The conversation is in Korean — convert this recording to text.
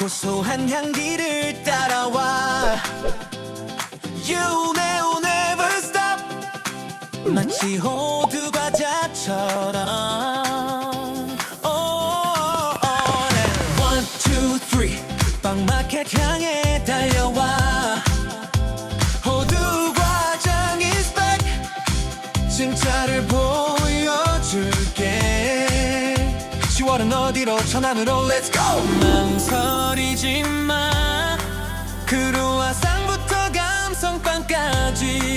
고소한 향기를 따라와. You never never stop. 마치 호두 과자처럼. Oh, oh, 네. One, two, three. 빵마켓 향해 달려와. 호두 과장 is back 진짜를 보여줄게. 10월은 어디로 천안으로? Let's go! 망설 이지 마. 크루아상부터 감성빵까지